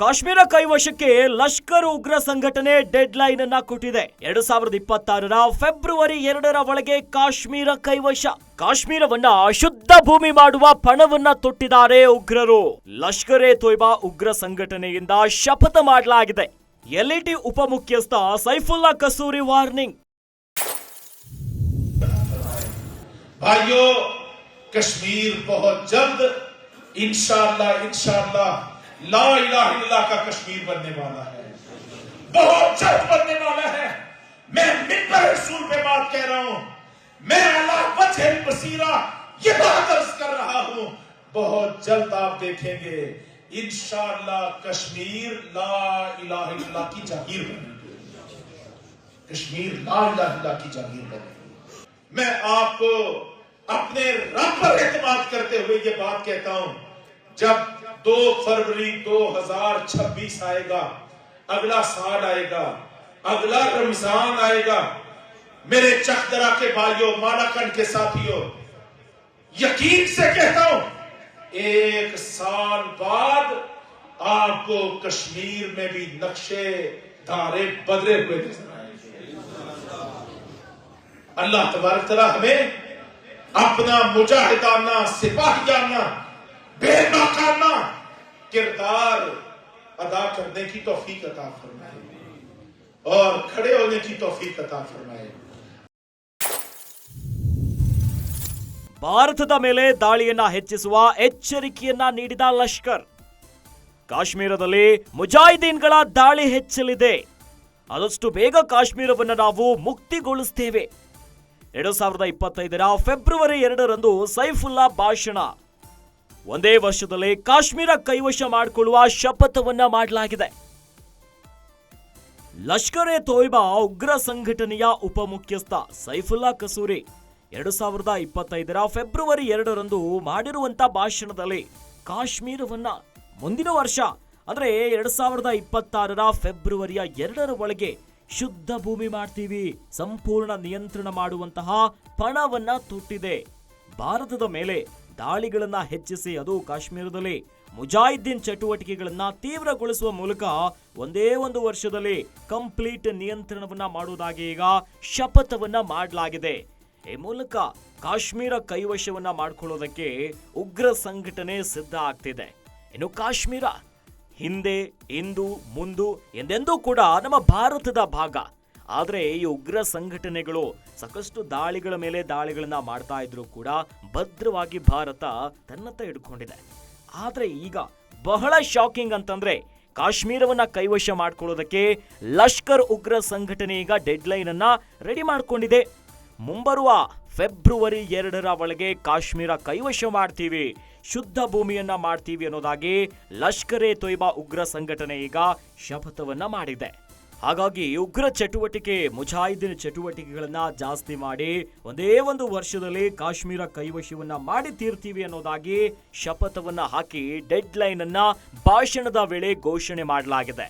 ಕಾಶ್ಮೀರ ಕೈವಶಕ್ಕೆ ಲಷ್ಕರ್ ಉಗ್ರ ಸಂಘಟನೆ dead line ಅನ್ನ ಕೊಟ್ಟಿದೆ. ಎರಡು ಸಾವಿರದ ಇಪ್ಪತ್ತಾರರ ಫೆಬ್ರವರಿ ಎರಡರ ಒಳಗೆ ಕಾಶ್ಮೀರ ಕೈವಶ. ಕಾಶ್ಮೀರವನ್ನ ಅಶುದ್ಧ ಭೂಮಿ ಮಾಡುವ ಪಣವನ್ನ ತೊಟ್ಟಿದ್ದಾರೆ ಉಗ್ರರು. ಲಷ್ಕರ್ ಎ ತೊಯ್ಬಾ ಉಗ್ರ ಸಂಘಟನೆಯಿಂದ ಶಪಥ ಮಾಡಲಾಗಿದೆ. ಎಲ್ಇಟಿ ಉಪ ಮುಖ್ಯಸ್ಥ ಸೈಫುಲ್ಲಾ ಕಸೂರಿ ವಾರ್ನಿಂಗ್. ಕಶ್ಮೀರ್ ला इलाहा का कश्मीर बनने वाला है। बहुत जल्द बनने वाला है। मैं मिंबर रसूल पे बात कह रहा हूँ। मैं अल्लाह वजह बसीरा ये बात अर्ज़ कर रहा हूँ। बहुत जल्द आप देखेंगे इंशाल्लाह कश्मीर ला इलाहा की जागीर बनेगी। कश्मीर ला इलाहा की जागीर बनेगी। मैं आपको अपने रब पर एतमाद करते हुए ये बात कहता हूँ। जब دو فروری دو ہزار چھبیس آئے گا۔ اگلا سال آئے گا۔ اگلا رمضان آئے گا۔ میرے چکدرا کے بھائیوں مالاکن کے ساتھیوں، یقین سے کہتا ہوں، ایک سال بعد آپ کو کشمیر میں بھی نقشے دارے بدلے ہوئے نظر آئیں اللہ تبارک طرح ہمیں اپنا مجاہدانہ سپاہ جاننا बेनौकाना किरदार अदा करने की तौफीक अता फरमाए और खड़े होने की तौफीक अता फरमाए ಭಾರತದ ಮೇಲೆ ದಾಳಿಯನ್ನ ಹೆಚ್ಚಿಸುವ ಎಚ್ಚರಿಕೆಯನ್ನ ನೀಡಿದ ಲಷ್ಕರ್ ಕಾಶ್ಮೀರದಲ್ಲಿ ಮುಜಾಹಿದೀನ್ಗಳ ದಾಳಿ ಹೆಚ್ಚಲಿದೆ ಆದಷ್ಟು ಬೇಗ ಕಾಶ್ಮೀರವನ್ನು ನಾವು ಮುಕ್ತಿಗೊಳಿಸ್ತೇವೆ ಎರಡು ಸಾವಿರದ ಇಪ್ಪತ್ತೈದರ ಫೆಬ್ರವರಿ ಎರಡರಂದು ಸೈಫುಲ್ಲಾ ಭಾಷಣ ಒಂದೇ ವರ್ಷದಲ್ಲಿ ಕಾಶ್ಮೀರ ಕೈವಶ ಮಾಡಿಕೊಳ್ಳುವ ಶಪಥವನ್ನ ಮಾಡಲಾಗಿದೆ. ಲಷ್ಕರ್ ಎ ತೋಯ್ಬಾ ಉಗ್ರ ಸಂಘಟನೆಯ ಉಪಮುಖ್ಯಸ್ಥ ಸೈಫುಲ್ಲಾ ಕಸೂರಿ ಎರಡು ಸಾವಿರದ ಇಪ್ಪತ್ತೈದರ ಫೆಬ್ರವರಿ ಎರಡರಂದು ಮಾಡಿರುವಂತ ಭಾಷಣದಲ್ಲಿ ಕಾಶ್ಮೀರವನ್ನ ಮುಂದಿನ ವರ್ಷ, ಅಂದ್ರೆ ಎರಡು ಸಾವಿರದ ಇಪ್ಪತ್ತಾರರ ಫೆಬ್ರವರಿಯ ಎರಡರ ಒಳಗೆ ಶುದ್ಧ ಭೂಮಿ ಮಾಡ್ತೀವಿ, ಸಂಪೂರ್ಣ ನಿಯಂತ್ರಣ ಮಾಡುವಂತಹ ಪಣವನ್ನ ತೊಟ್ಟಿದೆ. ಭಾರತದ ಮೇಲೆ ದಾಳಿಗಳನ್ನ ಹೆಚ್ಚಿಸಿ ಅದು ಕಾಶ್ಮೀರದಲ್ಲಿ ಮುಜಾಹಿದ್ದೀನ್ ಚಟುವಟಿಕೆಗಳನ್ನ ತೀವ್ರಗೊಳಿಸುವ ಮೂಲಕ ಒಂದೇ ಒಂದು ವರ್ಷದಲ್ಲಿ ಕಂಪ್ಲೀಟ್ ನಿಯಂತ್ರಣವನ್ನ ಮಾಡುವುದಾಗಿ ಈಗ ಶಪಥವನ್ನ ಮಾಡಲಾಗಿದೆ. ಈ ಮೂಲಕ ಕಾಶ್ಮೀರ ಕೈವಶವನ್ನ ಮಾಡಿಕೊಳ್ಳೋದಕ್ಕೆ ಉಗ್ರ ಸಂಘಟನೆ ಸಿದ್ಧ ಆಗ್ತಿದೆ. ಇನ್ನು ಕಾಶ್ಮೀರ ಹಿಂದೆ, ಇಂದು, ಮುಂದು ಎಂದೆಂದೂ ಕೂಡ ನಮ್ಮ ಭಾರತದ ಭಾಗ ಆದರೆ ಈ ಉಗ್ರ ಸಂಘಟನೆಗಳು ಸಾಕಷ್ಟು ದಾಳಿಗಳ ಮೇಲೆ ದಾಳಿಗಳನ್ನ ಮಾಡ್ತಾ ಇದ್ರು ಕೂಡ ಭದ್ರವಾಗಿ ಭಾರತ ತನ್ನತ್ತ ಇಟ್ಕೊಂಡಿದೆ ಆದರೆ ಈಗ ಬಹಳ ಶಾಕಿಂಗ್ ಅಂತಂದ್ರೆ ಕಾಶ್ಮೀರವನ್ನ ಕೈವಶ ಮಾಡ್ಕೊಳ್ಳೋದಕ್ಕೆ ಲಷ್ಕರ್ ಉಗ್ರ ಸಂಘಟನೆ ಈಗ ಡೆಡ್ಲೈನ್ ಅನ್ನ ರೆಡಿ ಮಾಡ್ಕೊಂಡಿದೆ. ಮುಂಬರುವ ಫೆಬ್ರವರಿ ಎರಡರ ಒಳಗೆ ಕಾಶ್ಮೀರ ಕೈವಶ ಮಾಡ್ತೀವಿ, ಶುದ್ಧ ಭೂಮಿಯನ್ನ ಮಾಡ್ತೀವಿ ಅನ್ನೋದಾಗಿ ಲಷ್ಕರ್ ತೊಯ್ಬಾ ಉಗ್ರ ಸಂಘಟನೆ ಈಗ ಶಪಥವನ್ನ ಮಾಡಿದೆ. ಹಾಗಾಗಿ ಉಗ್ರ ಚಟುವಟಿಕೆ ಮುಜಾಹಿದಿನ ಚಟುವಟಿಕೆಗಳನ್ನು ಜಾಸ್ತಿ ಮಾಡಿ ಒಂದೇ ಒಂದು ವರ್ಷದಲ್ಲಿ ಕಾಶ್ಮೀರ ಕೈವಶವನ್ನ ಮಾಡಿ ತೀರ್ತೀವಿ ಅನ್ನೋದಾಗಿ ಶಪಥವನ್ನು ಹಾಕಿ ಡೆಡ್ ಲೈನ್ ಅನ್ನ ಭಾಷಣದ ವೇಳೆ ಘೋಷಣೆ ಮಾಡಲಾಗಿದೆ.